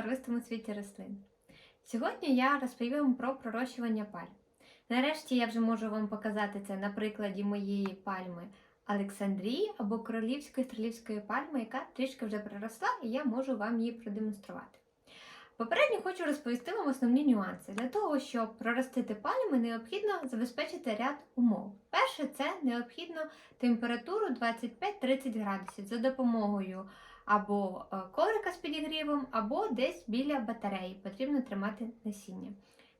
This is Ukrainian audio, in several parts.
барвистому світі рослин. Сьогодні я розповім вам про пророщування пальм. Нарешті я вже можу вам показати це на прикладі моєї пальми Олександрії або королівської стрілівської пальми, яка трішки вже проросла, і я можу вам її продемонструвати. Попередньо хочу розповісти вам основні нюанси. Для того, щоб проростити пальми, необхідно забезпечити ряд умов. Перше, це необхідно температуру 25-30 градусів за допомогою або е, коврика з підігрівом, або десь біля батареї потрібно тримати насіння.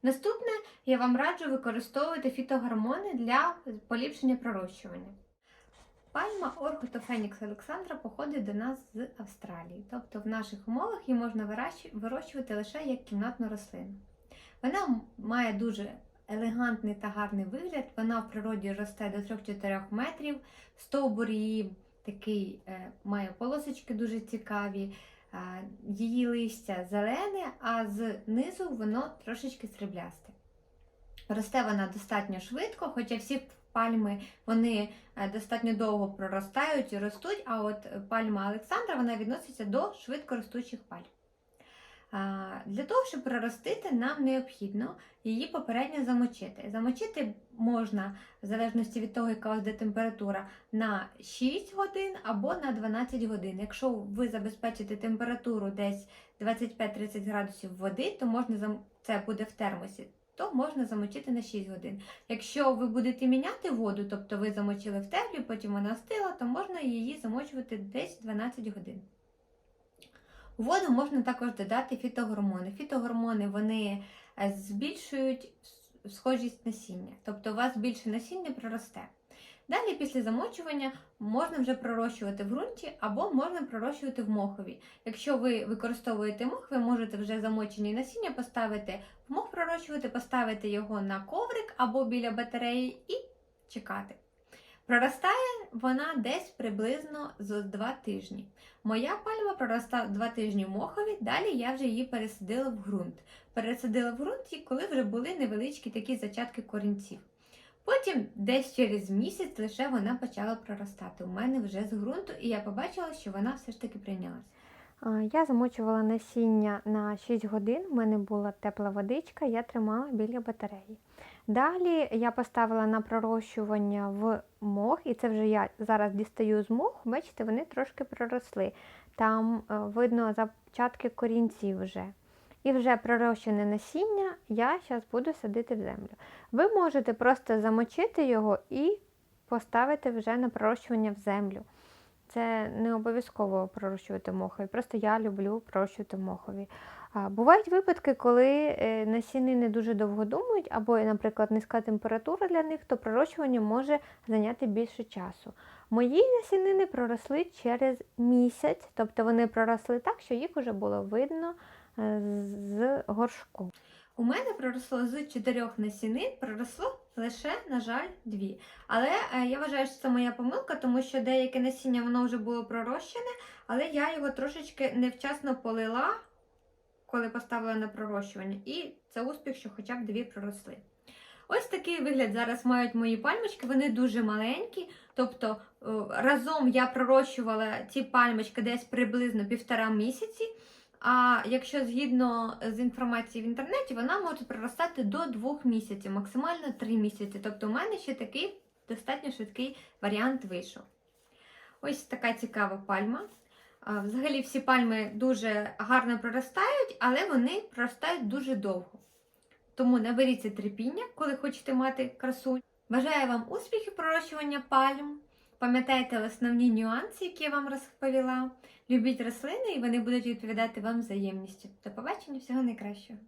Наступне я вам раджу використовувати фітогормони для поліпшення пророщування. Пальма Орхотофенікс Олександра походить до нас з Австралії, тобто в наших умовах її можна вирощувати лише як кімнатну рослину. Вона має дуже елегантний та гарний вигляд, вона в природі росте до 3-4 метрів, стовбур її такий е, має полосочки дуже цікаві, її листя зелене, а знизу воно трошечки сріблясте. Росте вона достатньо швидко, хоча всі пальми вони е, достатньо довго проростають і ростуть, а от пальма Олександра вона відноситься до швидкоростучих пальм. Для того, щоб проростити, нам необхідно її попередньо замочити. Замочити можна, в залежності від того, яка вас буде температура, на 6 годин або на 12 годин. Якщо ви забезпечите температуру десь 25-30 градусів води, то можна зам- це буде в термосі, то можна замочити на 6 годин. Якщо ви будете міняти воду, тобто ви замочили в теплі, потім вона остила, то можна її замочувати десь 12 годин. Воду можна також додати фітогормони. Фітогормони вони е, збільшують схожість насіння, тобто у вас більше насіння проросте. Далі, після замочування, можна вже пророщувати в ґрунті або можна пророщувати в мохові. Якщо ви використовуєте мох, ви можете вже замочені насіння поставити в мох пророщувати, поставити його на коврик або біля батареї і чекати. Проростає вона десь приблизно за 2 тижні. Моя пальма проросла 2 тижні в мохові, далі я вже її пересадила в ґрунт. Пересадила в ґрунт, коли вже були невеличкі такі зачатки корінців. Потім, десь через місяць, лише вона почала проростати у мене вже з ґрунту, і я побачила, що вона все ж таки прийнялась. Я замочувала насіння на 6 годин, у мене була тепла водичка, я тримала біля батареї. Далі я поставила на пророщування в мох, і це вже я зараз дістаю з моху, бачите, вони трошки проросли. Там е, видно зачатки корінців вже. І вже пророщене насіння я зараз буду садити в землю. Ви можете просто замочити його і поставити вже на пророщування в землю. Це не обов'язково пророщувати мохові, просто я люблю пророщувати мохові. Бувають випадки, коли е, насіни не дуже довго думають, або, наприклад, низька температура для них, то пророщування може зайняти більше часу. Мої насінини проросли через місяць, тобто вони проросли так, що їх вже було видно е, з горшку. У мене проросло з чотирьох насінин, проросло лише, на жаль, дві. Але е, я вважаю, що це моя помилка, тому що деяке насіння воно вже було пророщене, але я його трошечки невчасно полила, коли поставила на пророщування. І це успіх, що хоча б дві проросли. Ось такий вигляд зараз мають мої пальмочки, вони дуже маленькі. Тобто е, разом я пророщувала ці пальмочки десь приблизно півтора місяці. А якщо згідно з інформацією в інтернеті, вона може проростати до двох місяців, максимально три місяці. Тобто у мене ще такий достатньо швидкий варіант вийшов. Ось така цікава пальма. Взагалі всі пальми дуже гарно проростають, але вони проростають дуже довго. Тому наберіться терпіння, коли хочете мати красу. Бажаю вам успіхів пророщування пальм. Пам'ятайте основні нюанси, які я вам розповіла. Любіть рослини, і вони будуть відповідати вам взаємністю. До побачення, всього найкращого!